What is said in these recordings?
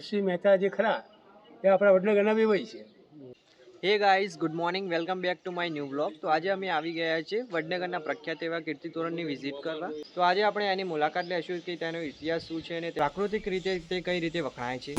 નરસિંહ મહેતા જે ખરા, એ આપણા વડનગરના વેવાઈ છે. Hey guys good morning welcome back to my new blog તો આજે અમે આવી ગયા છીએ વડનગરના પ્રખ્યાત એવા કીર્તિ તોરણની વિઝિટ કરવા. તો આજે આપણે એની મુલાકાત લેશું કે તેનો ઇતિહાસ શું છે અને પ્રાકૃતિક રીતે તે કઈ રીતે વખણાય છે.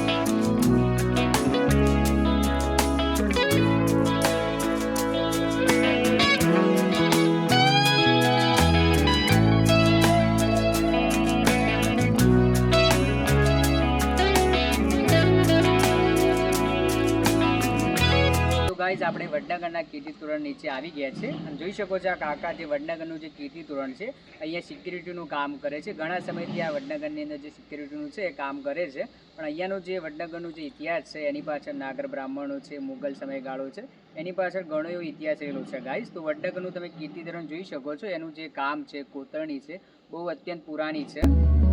ગાઈઝ આપણે વડનગરના કીર્તિ તોરણ નીચે આવી ગયા છે. અને જોઈ શકો છો આ કાકા જે વડનગરનું જે કીર્તિ તોરણ છે, અહીંયા સિક્યુરિટીનું કામ કરે છે. ઘણા સમયથી આ વડનગરની અંદર જે સિક્યુરિટીનું છે એ કામ કરે છે. પણ અહીંયાનું જે વડનગરનું જે ઇતિહાસ છે, એની પાછળ નાગર બ્રાહ્મણો છે, મુગલ સમયગાળો છે, એની પાછળ ઘણો એવો ઇતિહાસ રહેલો છે. ગાઈઝ તો વડનગરનું તમે કીર્તિ તોરણ જોઈ શકો છો. એનું જે કામ છે, કોતરણી છે, બહુ અત્યંત પુરાણી છે.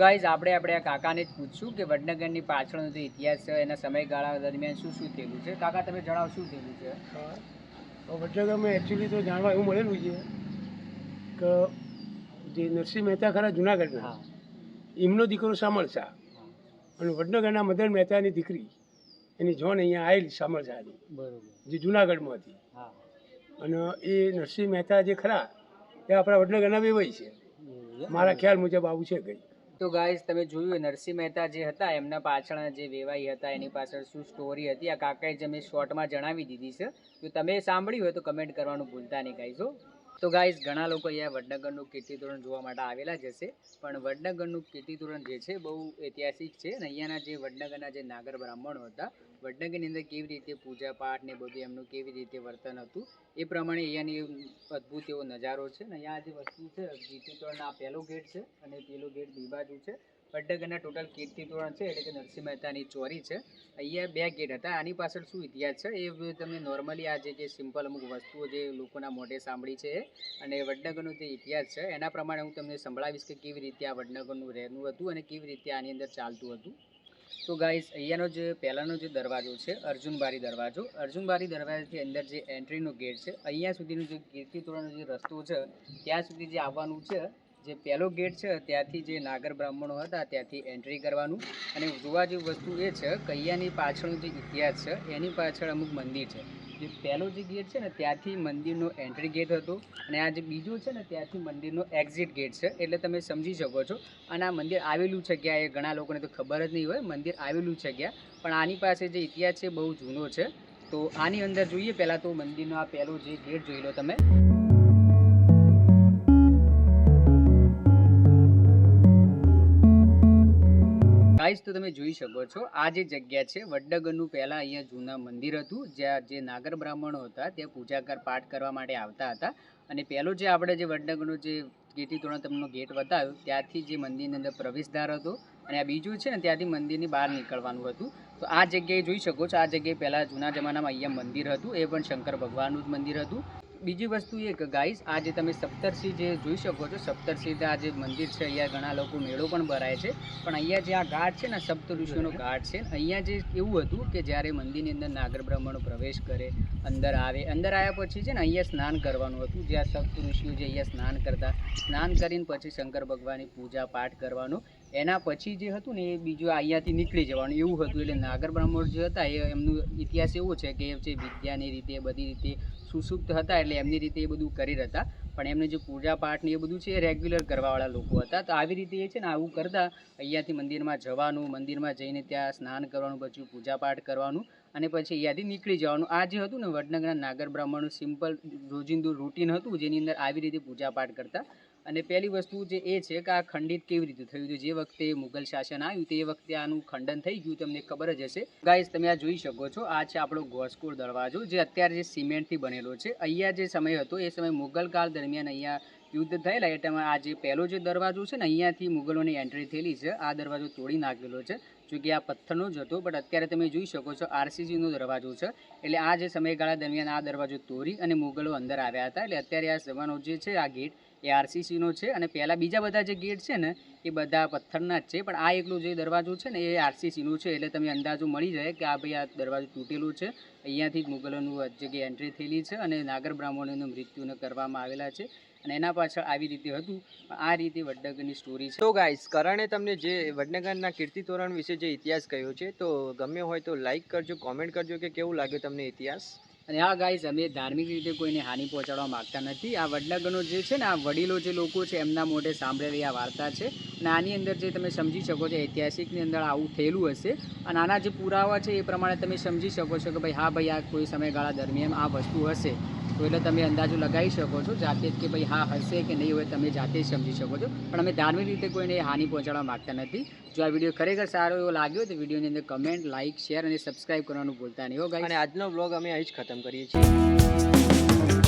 ગાઈઝ આપણે આપણે આ કાકાને જ પૂછશું કે વડનગરની પાછળનો જે ઇતિહાસ છે એના સમયગાળા દરમિયાન શું શું થયેલું છે? કાકા તમે જણાવો શું થયેલું છે? તો વડનગરમાં એકચ્યુઅલી તો જાણવા એવું મળેલું છે કે જે નરસિંહ મહેતા ખરા જુનાગઢના એમનો દીકરો શામળ શાહ. અને વડનગરના મદન મહેતાની દીકરી એની જોન અહીંયા આવેલી શામળ શાહની બરોબર. જે જુનાગઢમાં હતી. હા. અને એ નરસિંહ મહેતા જે ખરા એ આપણા વડનગરના વેવાય છે. મારા ખ્યાલ મુજબ આવું છે કંઈ. તો ગાઈઝ તમે જોયું નરસિંહ મહેતા જે હતા, એમના પાછળના જે વેવાઈ હતા, એની પાછળ શું સ્ટોરી હતી, આ કાકાએ જે મેં શોર્ટમાં જણાવી દીધી છે. તો તમે સાંભળ્યું હોય તો કમેન્ટ કરવાનું ભૂલતા નહીં ગાઈઝો તો ગાઈઝ ઘણા લોકો અહીંયા વડનગરનું કીર્તિ તોરણ જોવા માટે આવેલા જ હશે. પણ વડનગરનું કીર્તિ તોરણ જે છે, બહુ ઐતિહાસિક છે અને અહીંયાના જે વડનગરના જે નાગર બ્રાહ્મણો હતા, વડનગરની અંદર કેવી રીતે પૂજા પાઠ ને બધું એમનું કેવી રીતે વર્તન હતું, એ પ્રમાણે અહીંયાની અદ્ભુત એવો નજારો છે. અને અહીંયા જે વસ્તુ છે, કીર્તિ તોરણ આ પહેલો ગેટ છે અને પેલો ગેટ બી બાજુ છે. વડનગરના ટોટલ કીર્તિ તોરણ છે, એટલે કે નરસિંહ મહેતાની ચોરી છે. અહીંયા બે ગેટ હતા. આની પાછળ શું ઇતિહાસ છે? એ તમને નોર્મલી આ જે કે સિમ્પલ અમુક વસ્તુઓ જે લોકોના મોઢે સાંભળી છે અને વડનગરનો જે ઇતિહાસ છે, એના પ્રમાણે હું તમને સંભળાવીશ કે કેવી રીતે આ વડનગરનું રહેવું હતું અને કેવી રીતે આની અંદર ચાલતું હતું. તો ગાઈસ અહીંયાનો જે પહેલાંનો જે દરવાજો છે અર્જુનબારી દરવાજો. અર્જુનબારી દરવાજાથી અંદર જે એન્ટ્રીનો ગેટ છે, અહીંયા સુધીનો જે કીર્તિ તોરણનો જે રસ્તો છે, ત્યાં સુધી જે આવવાનું છે જે પહેલો ગેટ છે, ત્યાંથી જે નાગર બ્રાહ્મણો હતા, ત્યાંથી એન્ટ્રી કરવાનું. અને જોવા જેવી વસ્તુ એ છે, કૈયાની પાછળનો જે ઇતિહાસ છે, એની પાછળ અમુક મંદિર છે. જે પહેલો જે ગેટ છે ને, ત્યાંથી મંદિરનો એન્ટ્રી ગેટ હતો. અને આ જે બીજો છે ને, ત્યાંથી મંદિરનો એક્ઝિટ ગેટ છે. એટલે તમે સમજી શકો છો. અને આ મંદિર આવેલું છે ક્યાં એ ઘણા લોકોને તો ખબર જ નહીં હોય. મંદિર આવેલું છે ક્યાં? પણ આની પાસે જે ઇતિહાસ છે બહુ જૂનો છે. તો આની અંદર જોઈએ, પહેલાં તો મંદિરનો આ પહેલો જે ગેટ જોઈ લો તમે. ગાઈસ તો તમે જોઈ શકો છો, આ જે જગ્યા છે, વડનગરનું પહેલાં અહીંયા જૂના મંદિર હતું, જ્યાં જે નાગર બ્રાહ્મણો હતા, ત્યાં પૂજાકાર પાઠ કરવા માટે આવતા હતા. અને પહેલો જે આપણે જે વડનગરનો જે ગેટી તોરણ તમને ગેટ બતાવ્યો, ત્યાંથી જે મંદિરની અંદર પ્રવેશદ્વાર હતો, અને આ બીજું છે ને, ત્યાંથી મંદિરની બહાર નીકળવાનું હતું. તો આ જગ્યાએ જોઈ શકો છો, આ જગ્યાએ પહેલાં જૂના જમાનામાં અહીંયા મંદિર હતું, એ પણ શંકર ભગવાનનું જ મંદિર હતું. બીજી વસ્તુ એ કે ગાઈસ, આજે તમે સપ્તર્ષિ જે જોઈ શકો છો, સપ્તર્ષિ આ જે મંદિર છે, અહીંયા ઘણા લોકો મેળો પણ ભરાય છે. પણ અહીંયા જે આ ઘાટ છે ને, સપ્ત ઋષિઓનો ઘાટ છે, અહીંયા જે એવું હતું કે જ્યારે મંદિરની અંદર નાગર બ્રાહ્મણો પ્રવેશ કરે, અંદર આવે, અંદર આવ્યા પછી છે ને, અહીંયા સ્નાન કરવાનું હતું. જ્યાં સપ્ત ઋષિઓ જે અહીંયા સ્નાન કરતા, સ્નાન કરીને પછી શંકર ભગવાનની પૂજા પાઠ કરવાનું એના પછી જે હતું ને એ બીજું અહીંયાથી નીકળી જવાનું. એવું હતું એટલે નાગર બ્રાહ્મણ જે હતા એ એમનું ઇતિહાસ એવો છે કે જે વિદ્યાની રીતે, બધી રીતે સુસુપ્ત હતા એટલે એમની રીતે એ બધું કરી રહેતા. પણ એમને જે પૂજા પાઠ ને એ બધું છે એ રેગ્યુલર કરવાવાળા લોકો હતા. તો આવી રીતે એ છે ને આવું કરતા અહીંયાથી મંદિરમાં જવાનું, મંદિરમાં જઈને ત્યાં સ્નાન કરવાનું, પછી પૂજા પાઠ કરવાનું અને પછી અહીંયાથી નીકળી જવાનું. આ જે હતું ને વડનગરના નાગર બ્રાહ્મણનું સિમ્પલ રોજિંદુ રૂટીન હતું જેની અંદર આવી રીતે પૂજા પાઠ કરતા. અને પહેલી વસ્તુ જે એ છે કે આ ખંડિત કેવી રીતે થયું હતું? જે વખતે મુગલ શાસન આવ્યું તે વખતે આનું ખંડન થઈ ગયું, તમને ખબર જ હશે. ગાઈસ તમે આ જોઈ શકો છો. આ છે આપણો ગોસ્કોર દરવાજો, જે અત્યારે જે સિમેન્ટથી બનેલો છે. અહીંયા જે સમય હતો, એ સમય મુગલ કાળ દરમિયાન અહીંયા યુદ્ધ થયેલા એટલે આ જે પહેલો જે દરવાજો છે ને, અહીંયાથી મુગલોની એન્ટ્રી થયેલી છે. આ દરવાજો તોડી નાખેલો છે. જો આ પથ્થરનો જ હતો બટ અત્યારે તમે જોઈ શકો છો આરસીસીનો દરવાજો છે. એટલે આ જે સમયગાળા દરમિયાન આ દરવાજો તોડી અને મુગલો અંદર આવ્યા હતા. એટલે અત્યારે આ જવાનો જે છે, આ ગેટ એ આરસીસીનો છે અને પહેલાં બીજા બધા જે ગેટ છે ને, એ બધા પથ્થરના જ છે. પણ આ એકલો જે દરવાજો છે ને, એ આરસીસીનું છે. એટલે તમે અંદાજો મળી જાય કે આ ભાઈ આ દરવાજો તૂટેલું છે. અહીંયાથી જ મુગલોનું જગ્યાએ એન્ટ્રી થયેલી છે અને નાગર બ્રાહ્મણોનું મૃત્યુને કરવામાં આવેલા છે. અને એના પાછળ આવી રીતે હતું. આ રીતે વડનગરની સ્ટોરી છે. તો ગાઈસ કરણે તમને જે વડનગરના કીર્તિ તોરણ વિશે જે ઇતિહાસ કહ્યો છે તો ગમ્યો હોય તો લાઈક કરજો કોમેન્ટ કરજો કે કેવું લાગ્યું તમને ઇતિહાસ? અને હા ગાઈસ અમે ધાર્મિક રીતે કોઈને હાનિ પહોંચાડવા માગતા નથી. આ વડનગરનો જે છે ને આ વડીલો જે લોકો છે એમના મોઢે સાંભળેલી આ વાર્તા છે. અને આની અંદર જે તમે સમજી શકો છો ઐતિહાસિકની અંદર આવું થયેલું હશે. અને આના જે પુરાવા છે એ પ્રમાણે તમે સમજી શકો છો કે ભાઈ હા ભાઈ આ કોઈ સમયગાળા દરમિયાન આ વસ્તુ હશે. તો એટલે તમે અંદાજો લગાવી શકો છો જાતે જ કે ભાઈ હા હશે કે નહીં હોય તમે જાતે જ સમજી શકો છો. પણ અમે ધાર્મિક રીતે કોઈને હાનિ પહોંચાડવા માગતા નથી. જો આ વીડિયો ખરેખર સારો એવો લાગ્યો તો વિડીયોની અંદર કમેન્ટ લાઇક શેર અને સબસ્ક્રાઇબ કરવાનું ભૂલતા નહીં હો ગાઈ અને આજનો બ્લોગ અમે અહીં જ ખતમ કરીએ છીએ.